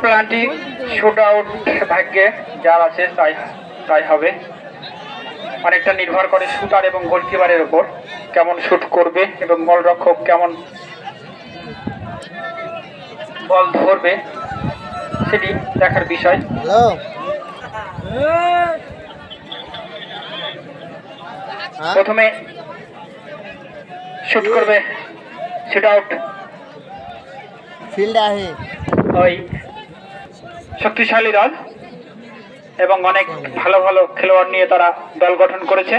প্ল্যানটি shoot out ভাগ্যে যার আছে তাই তাই হবে। অনেকটা নির্ভর করে শুটার এবং গোলকিপারের উপর কেমন শুট করবে এবং গোলরক্ষক কেমন বল ধরবে সেটি দেখার বিষয়। প্রথমে শুট করবে শুট আউট ফিল্ড आहे ওই শক্তিশালী দল এবং অনেক ভালো ভালো খেলোয়াড় নিয়ে তারা দল গঠন করেছে।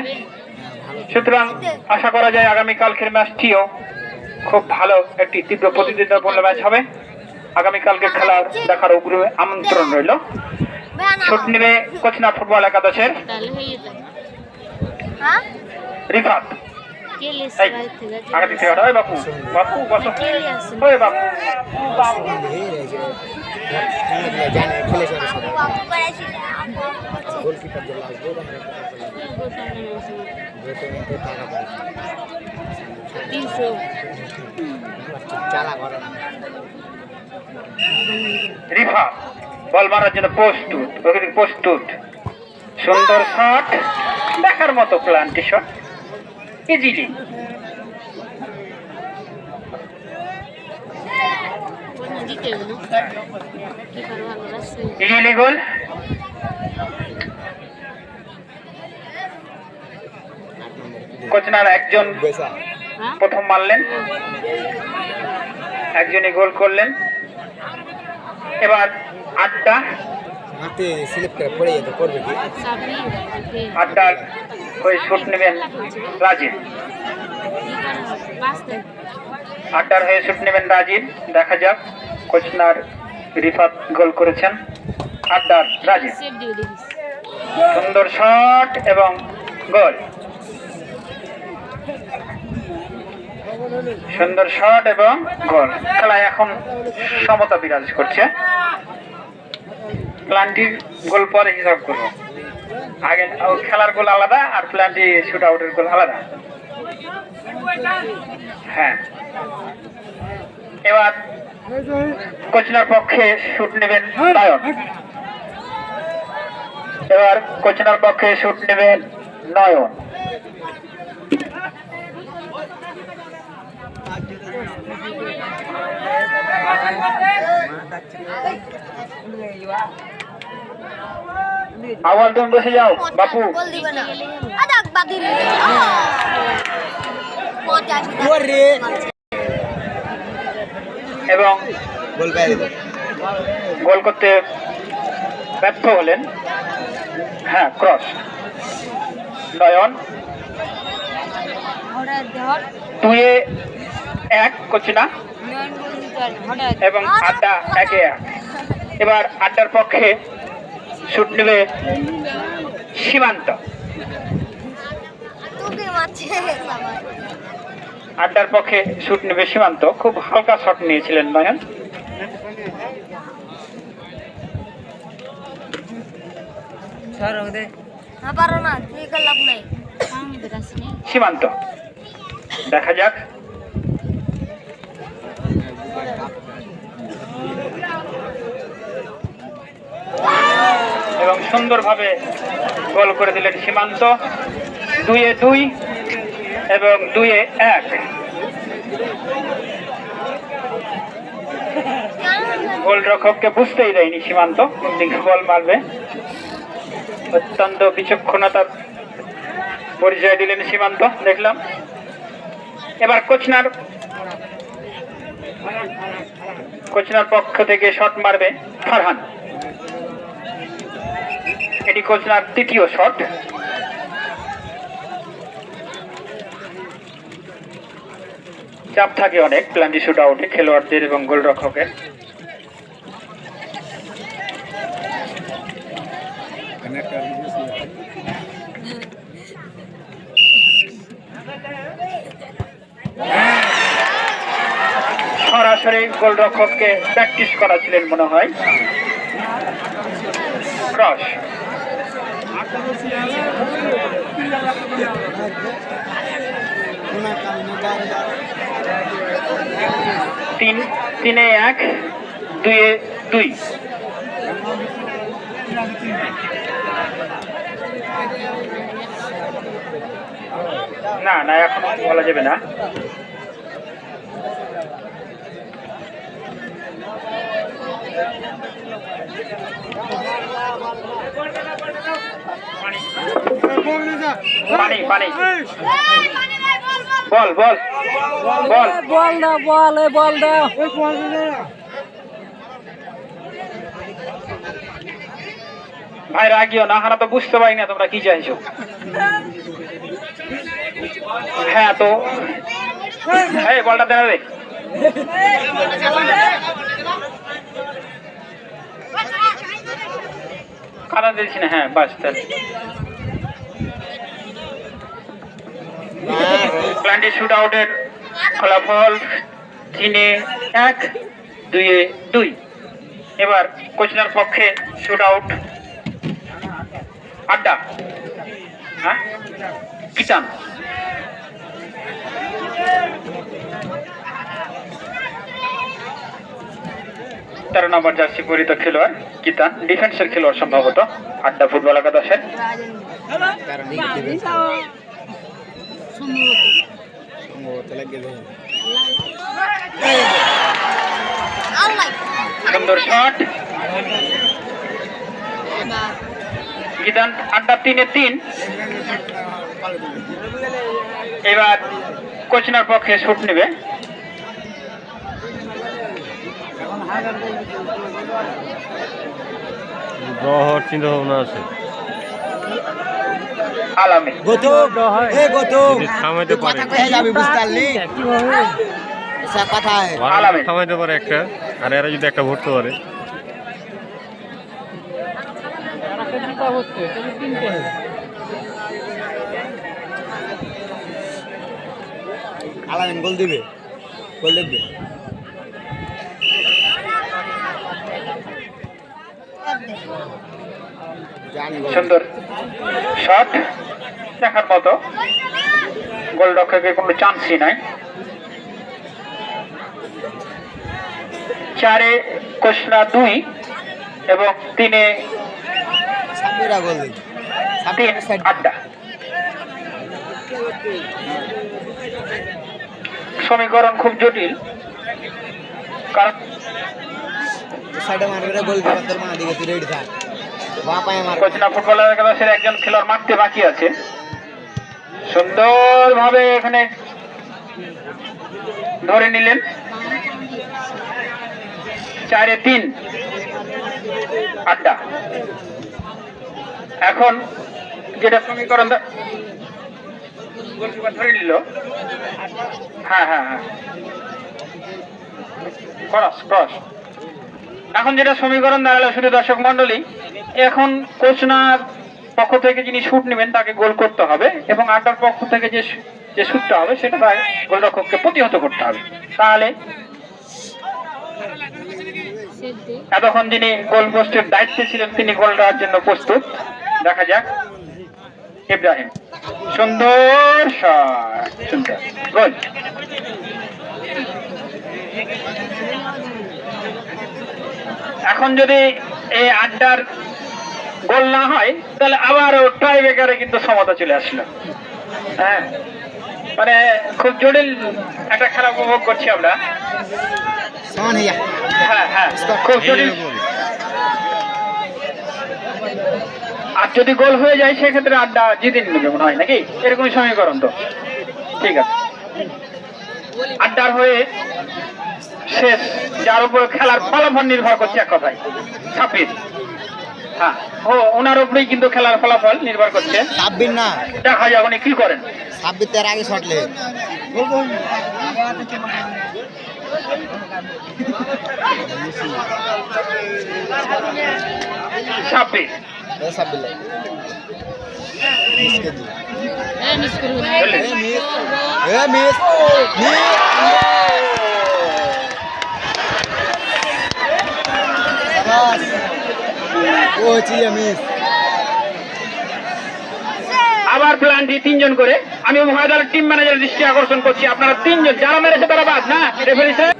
সুতরাং আশা করা যায় আগামীকালকের ম্যাচটিও খুব ভালো একটি তীব্র প্রতিদ্বন্দ্বিতাপূর্ণ ম্যাচ হবে। আগামীকালকে খেলা দেখার উগ্র আমন্ত্রণ রইল। শুট নেবে কোচনা ফুটবল একাদশের রিফাত। কেলে এই আগে দিতে হবে ওই বাপু বাপু বাপু। বাপু। রিফা বল মারার জন্য প্রস্তুত প্রস্তুত। সুন্দর শট দেখার মতো প্লান্টি শট। ইজিলি এগিয়ে গোল কোচনার একজন প্রথম মারলেন। একজনই গোল করলেন। এবার আটটা হাতে স্লিপ আটটার ওই শুট নেবেন রাজীব। আটটার হয়ে শুট নেবেন রাজীব। দেখা যাক। কোচনার রিফাত গোল করেছেন আড্ডার রাজীব। সুন্দর শট এবং গোল। সুন্দর শট এবং গোল। খেলায় এখন সমতা বিরাজ করছে। প্ল্যানটির গোল পরে হিসাব করব। আগে খেলার গোল আলাদা আর প্ল্যানটি শুট আউটের গোল আলাদা। হ্যাঁ। এবার কোচনার পক্ষে শুট নেবেন নয়ন এবার কোচনার পক্ষে শুট নেবেন নয়ন। আবার তুমি বসে যাও বাপু। ওরে। এবং গোল করতে ব্যর্থ হলেন। হ্যাঁ ক্রস। নয়ন দুয়ে এক করছি না এবং আড্ডা একে এক। এবার আড্ডার পক্ষে শুট নেবে সীমান্ত। আড্ডার পক্ষে শুট নেবে সীমান্ত। খুব হালকা শট নিয়েছিলেন নয়ন। আসেনি সীমান্ত। দেখা যাক। এবং সুন্দরভাবে গোল করে দিলেন সীমান্ত। দুইয়ে দুই। এবং দুইয়ে এক। গোলরক্ষককে বুঝতেই দেয়নি সীমান্ত বল মারবে। অত্যন্ত বিচক্ষণতার পরিচয় দিলেন সীমান্ত, দেখলাম। এবার কোচনার কোচনার পক্ষ থেকে শট মারবে ফারহান। এটি কোচনার তৃতীয় শট। চাপ থাকে অনেক প্ল্যান্টি শুট আউটে খেলোয়াড়দের এবং গোলরক্ষকের। সরাসরি গোলরক্ষককে প্র্যাকটিস করাছিলেন মনে হয়। Cross una caminata. তিন তিনে এক দুয়ে দুই। না না এখন বলা যাবে না। পানি। পানি বল বল বল। বল দাও বল বল দাও ভাই রাগিও না হারা তো বুঝতে পারি না তোমরা কি চাইছো। হ্যাঁ তো। এই বলটা দেনা রে কাদা দিচ্ছি না হ্যাঁ বাস তাহলে। প্ল্যান্টি শুট আউটের ফলাফল তিনে এক দুইয়ে দুই। এবার কোচনার পক্ষে শুট আউট আড্ডা। হ্যাঁ? কিটান তেরো নম্বর জার্সি পরিত খেলোয়াড় কিতান ডিফেন্সের খেলোয়াড় সম্ভবত আড্ডা ফুটবল একাদশের সম্ভবত। লাগে সুন্দর শট এবার গিদান আড্ডা তিনে তিন এবার কোচনার পক্ষে শুট নেবে। হওয়ার চিন্তা ভাবনা আছে। আলামে। গৌতম এ গৌতম। থামাইতে পারে। কথা কয়ে যাবি বুঝতে পারলি? কথা আলামে। থামাইতে পারে একটা আর এরা যদি একটা ভরতে পারে। আলামিন গোল দিবে গোল দেখবে। জানি গোল সুন্দর শট দেখার মতো। গোলরক্ষকের কোনো চান্সই নাই। চারে কোশলা দুই এবং তিনে গোল তিন আড্ডা। সমীকরণ খুব জটিল। কারণ সাইডে মারবে গোল তোর মা দিকে তুই রেডি থাক কোচনা ফুটবলের একাদশের একজন খেলোয়াড় মারতে বাকি আছে। সুন্দরভাবে এখানে ধরে নিলেন। চারে তিন। আড্ডা এখন যেটা সমীকরণ ধরে নিল। হ্যাঁ হ্যাঁ হ্যাঁ। Cross cross. এখন যেটা সমীকরণ দাঁড়াল শুধু দর্শক মন্ডলী এখন কোচনার পক্ষ থেকে যিনি শুট নেবেন, তাকে গোল করতে হবে এবং আড্ডার পক্ষ থেকে যে যে শুটটা হবে, সেটা তার গোলরক্ষককে প্রতিহত করতে হবে। তাহলে এতক্ষণ যিনি গোল পোস্টের দায়িত্বে ছিলেন, তিনি গোল দেওয়ার জন্য প্রস্তুত। দেখা যাক। ইব্রাহিম, সুন্দর সুন্দর। গোল। এখন যদি এই আড্ডার গোল না হয় তাহলে আবারও ট্রাই বেকারে কিন্তু সমতা চলে আসলো। হ্যাঁ? মানে খুব জটিল একটা খেলা উপভোগ করছি আমরা। হ্যাঁ হ্যাঁ খুব জটিল। আর যদি গোল হয়ে যায় সেক্ষেত্রে আড্ডা জিতে নেবে মনে হয় নাকি? এরকমই সমীকরণ তো। ঠিক আছে। আড্ডার হয়ে শেষ। যার উপর খেলার ফলাফল নির্ভর করছে এক কথায়। ছাব্বিশ। হ্যাঁ। ও ওনার উপরেই কিন্তু খেলার ফলাফল নির্ভর করছে। সাব্বির না। দেখা যাক উনি কি করেন। সাব্বির তার আগে শট লে ছাব্বিশ। এ সাব্বির হ্যাঁ মিস। মিস। আবার প্ল্যানটি তিনজন করে। আমি মহাদার টিম ম্যানেজার দৃষ্টি আকর্ষণ করছি। আপনারা তিনজন যারা মেরেছে তারা বাদ না? রেফারি সাহেব?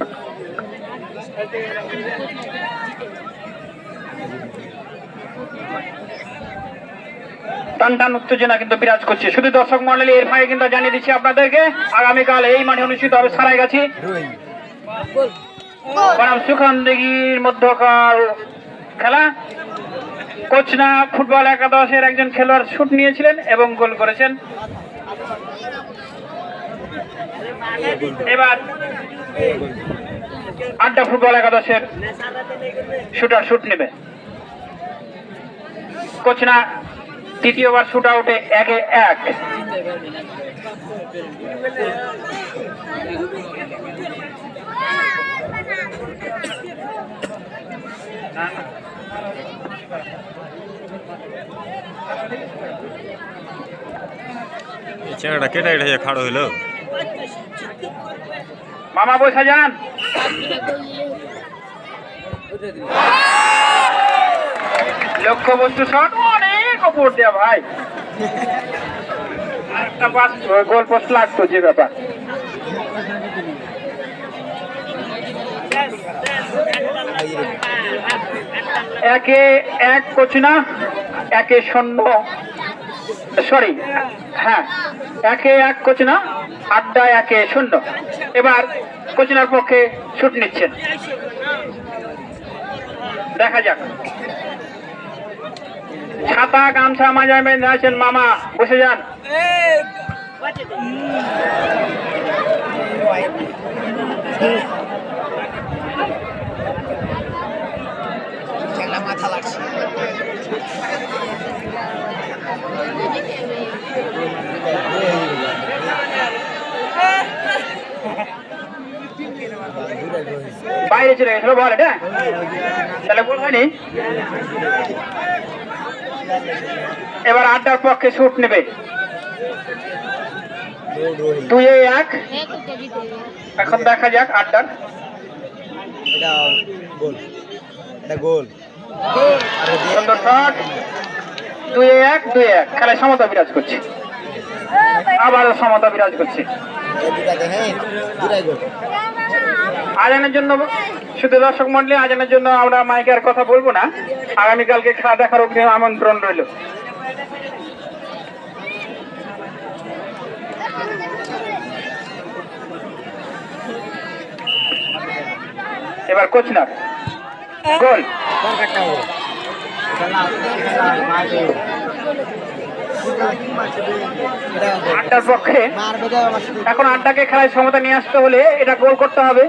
টান টান উত্তেজনা কিন্তু বিরাজ করছে। শুধু দর্শক মন্ডলী এর ফাঁকে কিন্তু জানিয়ে দিচ্ছি আপনাদেরকে আগামীকাল এই মাঠে অনুষ্ঠিত হবে সারাই গেছি বনাম সুখান দিঘির মধ্যকার খেলা। কোচনা ফুটবল একাদশের একজন খেলোয়াড় শুট নিয়েছিলেন এবং গোল করেছেন। এবার আড্ডা ফুটবল একাদশের শুটার শুট নেবে। কোচনা তৃতীয়বার শুট আউটে একে এক। চ্যাংড়াটা কেটে এটা খাড়ো হইল। মামা বসে যান। লক্ষ্য বস্তু শট অনেক অপর দেয়া ভাই। গোল পোস্ট লাগতো যে ব্যাপার। একে এক কোচনা একে শূন্য। সরি হ্যাঁ একে এক কোচনা আড্ডা একে শূন্য। এবার কোচনার পক্ষে ছুট নিচ্ছেন। দেখা যাক। ছাতা গামছা মাজায় বেঁধে আছেন মামা বসে যান। চ্যাংড়া বাইরে চলে গেছিল বল এটা। তাহলে বল হয়নি। এবার আড্ডার পক্ষে ছুট নেবে। দুই এক এক। এখন দেখা যাক আড্ডার। এটা গোল। এটা গোল। সুন্দর শট দুই এক দুই এক। খেলায় সমতা বিরাজ করছে। আবারও সমতা বিরাজ করছে এই দুটা দেখেন দুটাই গোল আজানের জন্য শুধু দর্শক মন্ডলী আজানের জন্য আমরা মাইকে আর কথা বলব না। আগামীকালকে খেলা দেখার অগ্নি আমন্ত্রণ রইল। এবার কোচনার। গোল। আড্ডার পক্ষে? এখন আড্ডাকে খেলায় সমতা নিয়ে আসতে হলে এটা গোল করতে হবে।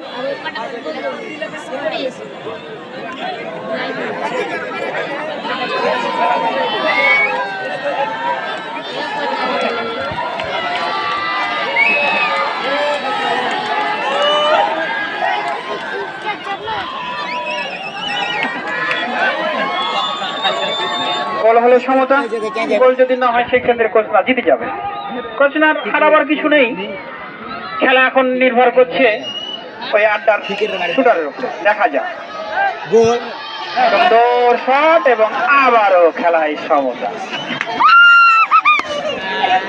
গোল হলে সমতা গোল যদি না হয় সেক্ষেত্রে কোচনা জিতে যাবে। কোচনার হারাবার কিছু নেই। খেলা এখন নির্ভর করছে ওই আড্ডার শুটারের উপরে। দেখা যাক। গোল। সুন্দর শট এবং আবারও খেলায় সমতা।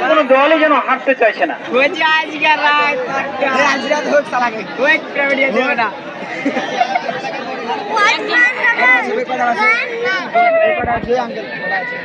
কোনো দলই যেন হাঁটতে চাইছে না। আজ রাত হোক সালাকে। আছে আছে আছে